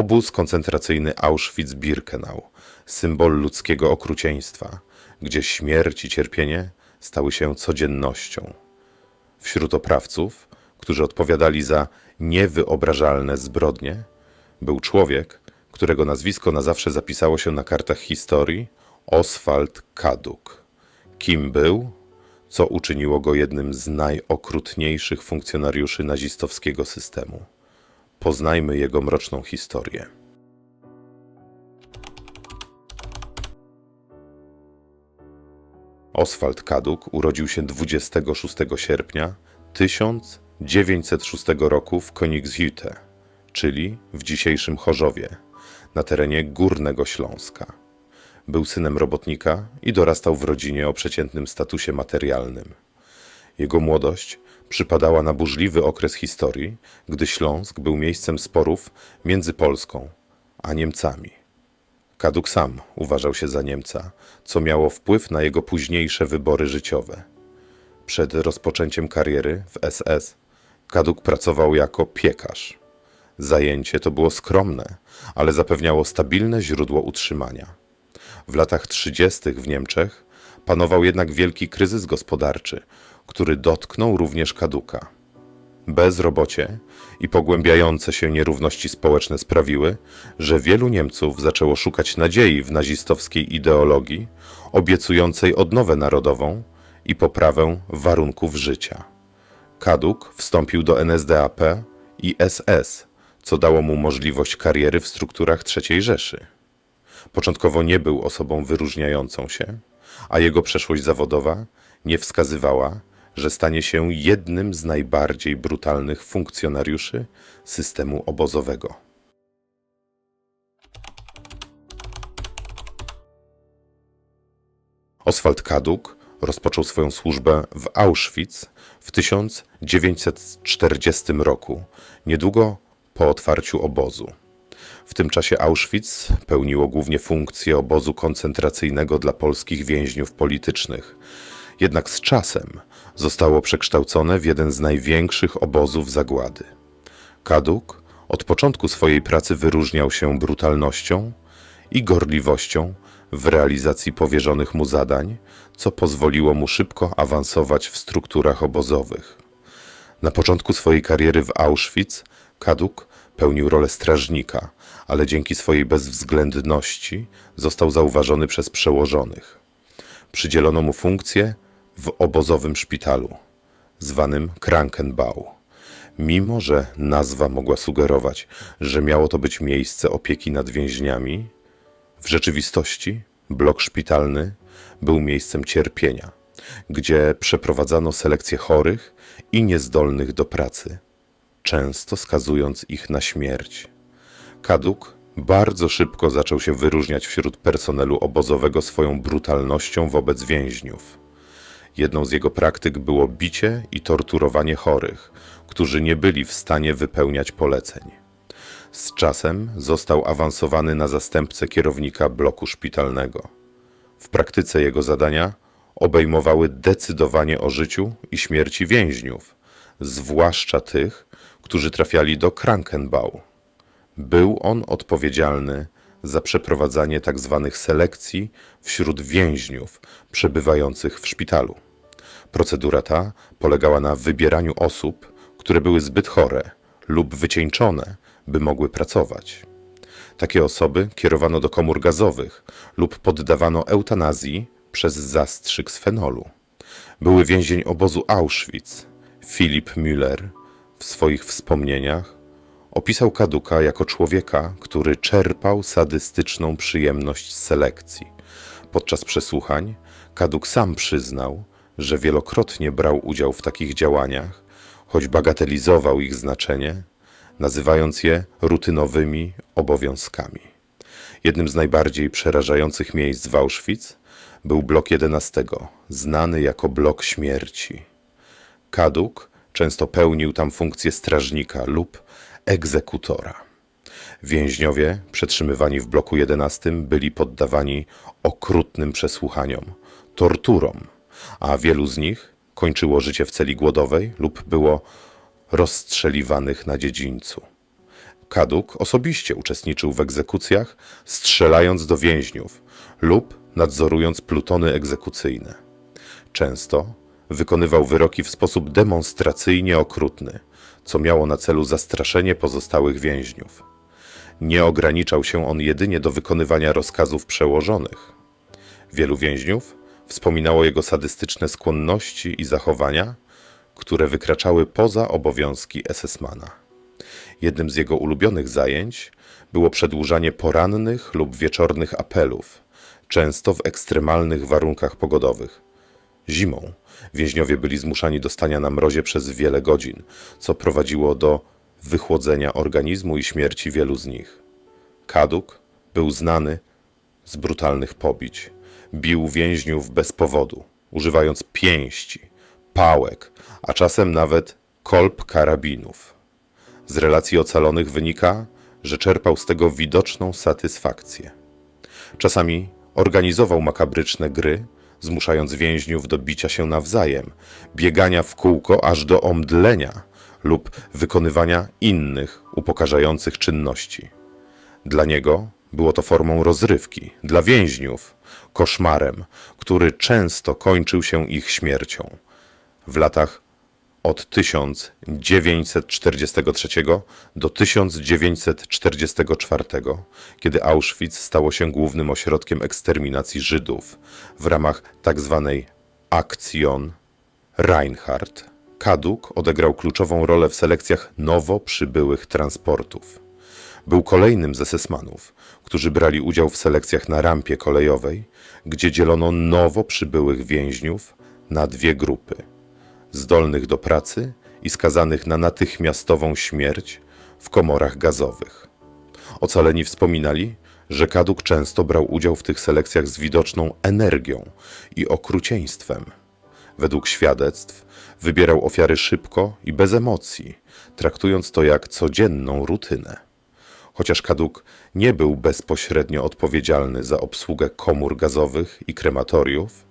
Obóz koncentracyjny Auschwitz-Birkenau, symbol ludzkiego okrucieństwa, gdzie śmierć i cierpienie stały się codziennością. Wśród oprawców, którzy odpowiadali za niewyobrażalne zbrodnie, był człowiek, którego nazwisko na zawsze zapisało się na kartach historii Oswald Kaduk. Kim był, co uczyniło go jednym z najokrutniejszych funkcjonariuszy nazistowskiego systemu. Poznajmy jego mroczną historię. Oswald Kaduk urodził się 26 sierpnia 1906 roku w Königshutte, czyli w dzisiejszym Chorzowie, na terenie Górnego Śląska. Był synem robotnika i dorastał w rodzinie o przeciętnym statusie materialnym. Jego młodość przypadała na burzliwy okres historii, gdy Śląsk był miejscem sporów między Polską a Niemcami. Kaduk sam uważał się za Niemca, co miało wpływ na jego późniejsze wybory życiowe. Przed rozpoczęciem kariery w SS Kaduk pracował jako piekarz. Zajęcie to było skromne, ale zapewniało stabilne źródło utrzymania. W latach 30. w Niemczech panował jednak wielki kryzys gospodarczy, który dotknął również Kaduka. Bezrobocie i pogłębiające się nierówności społeczne sprawiły, że wielu Niemców zaczęło szukać nadziei w nazistowskiej ideologii, obiecującej odnowę narodową i poprawę warunków życia. Kaduk wstąpił do NSDAP i SS, co dało mu możliwość kariery w strukturach III Rzeszy. Początkowo nie był osobą wyróżniającą się, a jego przeszłość zawodowa nie wskazywała, że stanie się jednym z najbardziej brutalnych funkcjonariuszy systemu obozowego. Oswald Kaduk rozpoczął swoją służbę w Auschwitz w 1940 roku, niedługo po otwarciu obozu. W tym czasie Auschwitz pełniło głównie funkcję obozu koncentracyjnego dla polskich więźniów politycznych. Jednak z czasem zostało przekształcone w jeden z największych obozów zagłady. Kaduk od początku swojej pracy wyróżniał się brutalnością i gorliwością w realizacji powierzonych mu zadań, co pozwoliło mu szybko awansować w strukturach obozowych. Na początku swojej kariery w Auschwitz Kaduk pełnił rolę strażnika, ale dzięki swojej bezwzględności został zauważony przez przełożonych. Przydzielono mu funkcję w obozowym szpitalu, zwanym Krankenbau. Mimo, że nazwa mogła sugerować, że miało to być miejsce opieki nad więźniami, w rzeczywistości blok szpitalny był miejscem cierpienia, gdzie przeprowadzano selekcję chorych i niezdolnych do pracy, często skazując ich na śmierć. Kaduk bardzo szybko zaczął się wyróżniać wśród personelu obozowego swoją brutalnością wobec więźniów. Jedną z jego praktyk było bicie i torturowanie chorych, którzy nie byli w stanie wypełniać poleceń. Z czasem został awansowany na zastępcę kierownika bloku szpitalnego. W praktyce jego zadania obejmowały decydowanie o życiu i śmierci więźniów, zwłaszcza tych, którzy trafiali do Krankenbau. Był on odpowiedzialny za przeprowadzanie tzw. selekcji wśród więźniów przebywających w szpitalu. Procedura ta polegała na wybieraniu osób, które były zbyt chore lub wycieńczone, by mogły pracować. Takie osoby kierowano do komór gazowych lub poddawano eutanazji przez zastrzyk z fenolu. Były więzień obozu Auschwitz, Filip Müller, w swoich wspomnieniach opisał Kaduka jako człowieka, który czerpał sadystyczną przyjemność z selekcji. Podczas przesłuchań Kaduk sam przyznał, że wielokrotnie brał udział w takich działaniach, choć bagatelizował ich znaczenie, nazywając je rutynowymi obowiązkami. Jednym z najbardziej przerażających miejsc w Auschwitz był blok 11, znany jako blok śmierci. Kaduk często pełnił tam funkcję strażnika lub egzekutora. Więźniowie przetrzymywani w bloku 11 byli poddawani okrutnym przesłuchaniom, torturom, a wielu z nich kończyło życie w celi głodowej lub było rozstrzeliwanych na dziedzińcu. Kaduk osobiście uczestniczył w egzekucjach, strzelając do więźniów lub nadzorując plutony egzekucyjne. Często wykonywał wyroki w sposób demonstracyjnie okrutny, co miało na celu zastraszenie pozostałych więźniów. Nie ograniczał się on jedynie do wykonywania rozkazów przełożonych. Wielu więźniów wspominało jego sadystyczne skłonności i zachowania, które wykraczały poza obowiązki SS-mana. Jednym z jego ulubionych zajęć było przedłużanie porannych lub wieczornych apelów, często w ekstremalnych warunkach pogodowych. Zimą więźniowie byli zmuszani do stania na mrozie przez wiele godzin, co prowadziło do wychłodzenia organizmu i śmierci wielu z nich. Kaduk był znany z brutalnych pobić. Bił więźniów bez powodu, używając pięści, pałek, a czasem nawet kolb karabinów. Z relacji ocalonych wynika, że czerpał z tego widoczną satysfakcję. Czasami organizował makabryczne gry, zmuszając więźniów do bicia się nawzajem, biegania w kółko aż do omdlenia lub wykonywania innych upokarzających czynności. Dla niego było to formą rozrywki, dla więźniów koszmarem, który często kończył się ich śmiercią. W latach od 1943 do 1944, kiedy Auschwitz stało się głównym ośrodkiem eksterminacji Żydów w ramach tzw. Aktion Reinhardt, Kaduk odegrał kluczową rolę w selekcjach nowo przybyłych transportów. Był kolejnym z SS-manów, którzy brali udział w selekcjach na rampie kolejowej, gdzie dzielono nowo przybyłych więźniów na dwie grupy – zdolnych do pracy i skazanych na natychmiastową śmierć w komorach gazowych. Ocaleni wspominali, że Kaduk często brał udział w tych selekcjach z widoczną energią i okrucieństwem. Według świadectw wybierał ofiary szybko i bez emocji, traktując to jak codzienną rutynę. Chociaż Kaduk nie był bezpośrednio odpowiedzialny za obsługę komór gazowych i krematoriów,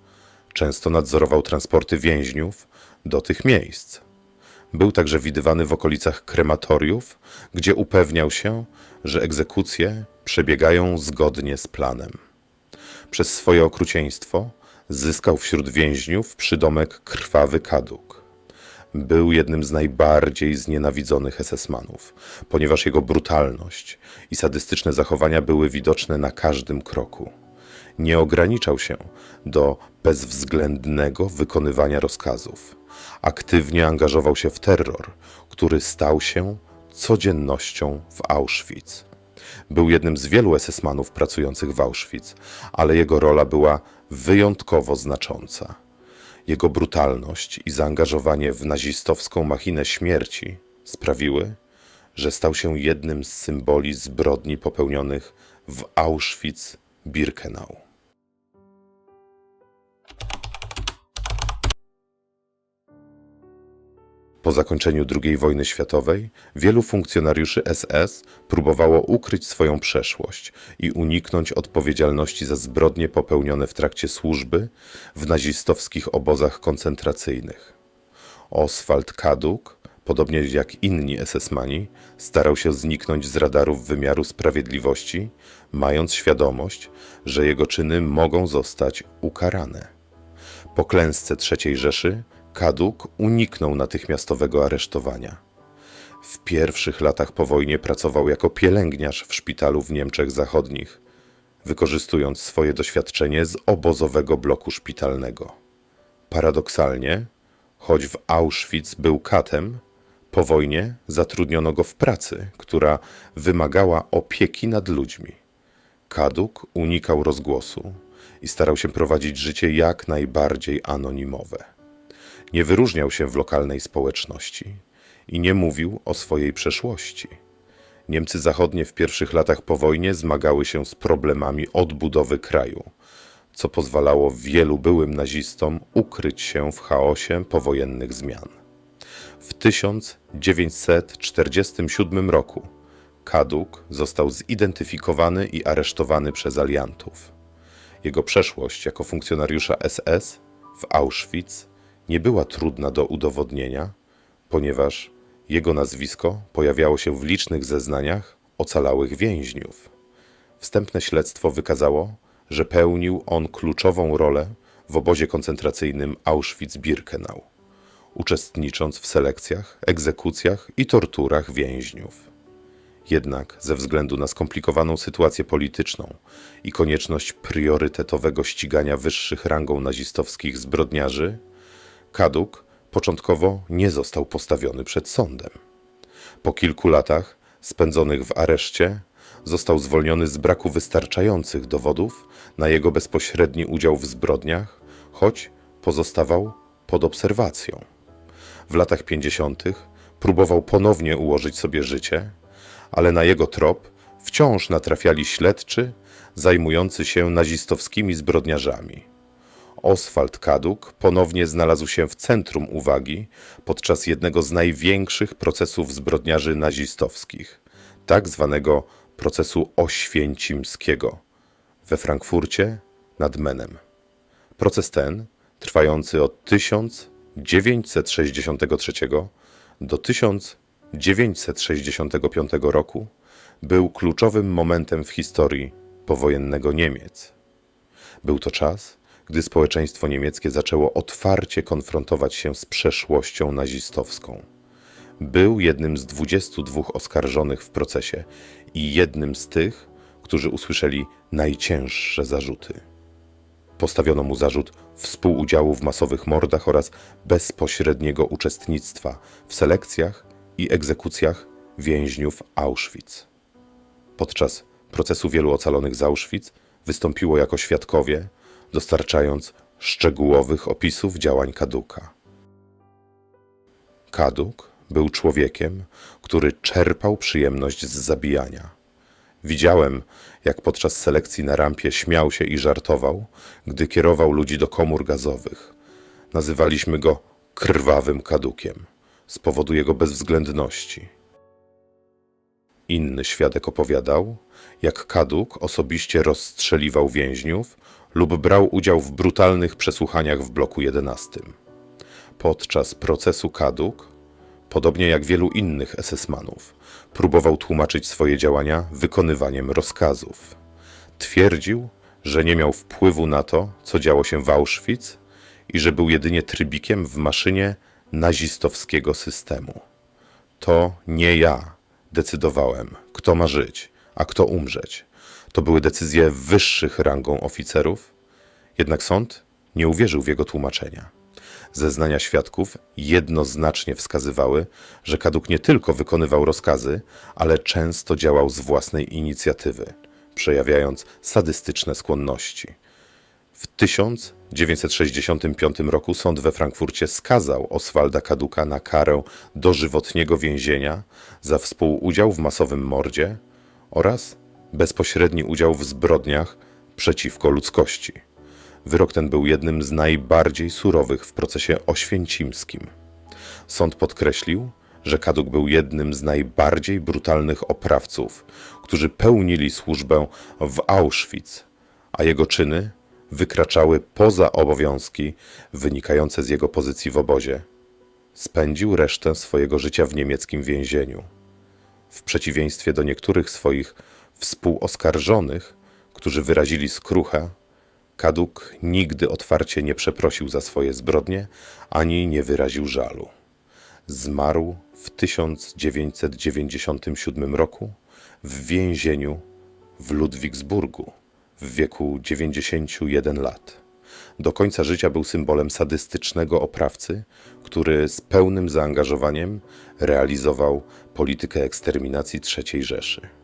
często nadzorował transporty więźniów do tych miejsc. Był także widywany w okolicach krematoriów, gdzie upewniał się, że egzekucje przebiegają zgodnie z planem. Przez swoje okrucieństwo zyskał wśród więźniów przydomek Krwawy Kaduk. Był jednym z najbardziej znienawidzonych SS-manów, ponieważ jego brutalność i sadystyczne zachowania były widoczne na każdym kroku. Nie ograniczał się do bezwzględnego wykonywania rozkazów. Aktywnie angażował się w terror, który stał się codziennością w Auschwitz. Był jednym z wielu SS-manów pracujących w Auschwitz, ale jego rola była wyjątkowo znacząca. Jego brutalność i zaangażowanie w nazistowską machinę śmierci sprawiły, że stał się jednym z symboli zbrodni popełnionych w Auschwitz-Birkenau. Po zakończeniu II wojny światowej wielu funkcjonariuszy SS próbowało ukryć swoją przeszłość i uniknąć odpowiedzialności za zbrodnie popełnione w trakcie służby w nazistowskich obozach koncentracyjnych. Oswald Kaduk, podobnie jak inni SS-mani, starał się zniknąć z radarów wymiaru sprawiedliwości, mając świadomość, że jego czyny mogą zostać ukarane. Po klęsce III Rzeszy Kaduk uniknął natychmiastowego aresztowania. W pierwszych latach po wojnie pracował jako pielęgniarz w szpitalu w Niemczech Zachodnich, wykorzystując swoje doświadczenie z obozowego bloku szpitalnego. Paradoksalnie, choć w Auschwitz był katem, po wojnie zatrudniono go w pracy, która wymagała opieki nad ludźmi. Kaduk unikał rozgłosu i starał się prowadzić życie jak najbardziej anonimowe. Nie wyróżniał się w lokalnej społeczności i nie mówił o swojej przeszłości. Niemcy zachodnie w pierwszych latach po wojnie zmagały się z problemami odbudowy kraju, co pozwalało wielu byłym nazistom ukryć się w chaosie powojennych zmian. W 1947 roku Kaduk został zidentyfikowany i aresztowany przez aliantów. Jego przeszłość jako funkcjonariusza SS w Auschwitz nie była trudna do udowodnienia, ponieważ Jego nazwisko pojawiało się w licznych zeznaniach ocalałych więźniów. Wstępne śledztwo wykazało, że pełnił on kluczową rolę w obozie koncentracyjnym Auschwitz-Birkenau, uczestnicząc w selekcjach, egzekucjach i torturach więźniów. Jednak ze względu na skomplikowaną sytuację polityczną i konieczność priorytetowego ścigania wyższych rangą nazistowskich zbrodniarzy, Kaduk początkowo nie został postawiony przed sądem. Po kilku latach spędzonych w areszcie został zwolniony z braku wystarczających dowodów na jego bezpośredni udział w zbrodniach, choć pozostawał pod obserwacją. W latach 50. próbował ponownie ułożyć sobie życie, ale na jego trop wciąż natrafiali śledczy zajmujący się nazistowskimi zbrodniarzami. Oswald Kaduk ponownie znalazł się w centrum uwagi podczas jednego z największych procesów zbrodniarzy nazistowskich, tak zwanego procesu oświęcimskiego we Frankfurcie nad Menem. Proces ten, trwający od 1963 do 1965 roku, był kluczowym momentem w historii powojennego Niemiec. Był to czas, gdy społeczeństwo niemieckie zaczęło otwarcie konfrontować się z przeszłością nazistowską. Był jednym z 22 oskarżonych w procesie i jednym z tych, którzy usłyszeli najcięższe zarzuty. Postawiono mu zarzut współudziału w masowych mordach oraz bezpośredniego uczestnictwa w selekcjach i egzekucjach więźniów Auschwitz. Podczas procesu wielu ocalonych z Auschwitz wystąpiło jako świadkowie, dostarczając szczegółowych opisów działań Kaduka. Kaduk był człowiekiem, który czerpał przyjemność z zabijania. Widziałem, jak podczas selekcji na rampie śmiał się i żartował, gdy kierował ludzi do komór gazowych. Nazywaliśmy go krwawym kadukiem z powodu jego bezwzględności. Inny świadek opowiadał, jak kaduk osobiście rozstrzeliwał więźniów lub brał udział w brutalnych przesłuchaniach w bloku 11. Podczas procesu kaduk, podobnie jak wielu innych SS-manów, próbował tłumaczyć swoje działania wykonywaniem rozkazów. Twierdził, że nie miał wpływu na to, co działo się w Auschwitz i że był jedynie trybikiem w maszynie nazistowskiego systemu. To nie ja decydowałem, kto ma żyć, a kto umrzeć. To były decyzje wyższych rangą oficerów, jednak sąd nie uwierzył w jego tłumaczenia. Zeznania świadków jednoznacznie wskazywały, że Kaduk nie tylko wykonywał rozkazy, ale często działał z własnej inicjatywy, przejawiając sadystyczne skłonności. W 1965 roku sąd we Frankfurcie skazał Oswalda Kaduka na karę dożywotniego więzienia za współudział w masowym mordzie oraz bezpośredni udział w zbrodniach przeciwko ludzkości. Wyrok ten był jednym z najbardziej surowych w procesie oświęcimskim. Sąd podkreślił, że Kaduk był jednym z najbardziej brutalnych oprawców, którzy pełnili służbę w Auschwitz, a jego czyny wykraczały poza obowiązki wynikające z jego pozycji w obozie. Spędził resztę swojego życia w niemieckim więzieniu. W przeciwieństwie do niektórych swoich współoskarżonych, którzy wyrazili skruchę, Kaduk nigdy otwarcie nie przeprosił za swoje zbrodnie ani nie wyraził żalu. Zmarł w 1997 roku w więzieniu w Ludwigsburgu w wieku 91 lat. Do końca życia był symbolem sadystycznego oprawcy, który z pełnym zaangażowaniem realizował politykę eksterminacji III Rzeszy.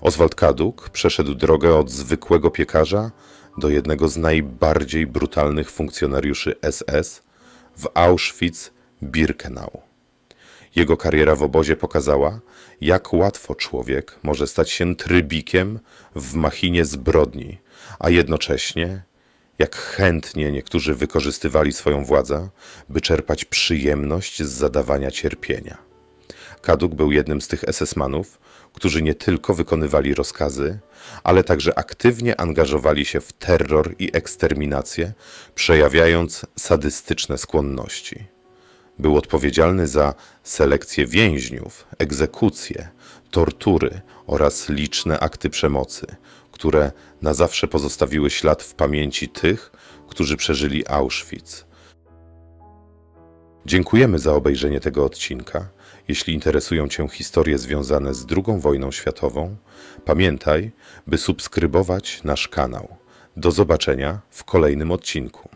Oswald Kaduk przeszedł drogę od zwykłego piekarza do jednego z najbardziej brutalnych funkcjonariuszy SS w Auschwitz-Birkenau. Jego kariera w obozie pokazała, jak łatwo człowiek może stać się trybikiem w machinie zbrodni, a jednocześnie jak chętnie niektórzy wykorzystywali swoją władzę, by czerpać przyjemność z zadawania cierpienia. Kaduk był jednym z tych SS-manów, którzy nie tylko wykonywali rozkazy, ale także aktywnie angażowali się w terror i eksterminację, przejawiając sadystyczne skłonności. Był odpowiedzialny za selekcję więźniów, egzekucje, tortury oraz liczne akty przemocy, które na zawsze pozostawiły ślad w pamięci tych, którzy przeżyli Auschwitz. Dziękujemy za obejrzenie tego odcinka. Jeśli interesują Cię historie związane z II wojną światową, pamiętaj, by subskrybować nasz kanał. Do zobaczenia w kolejnym odcinku.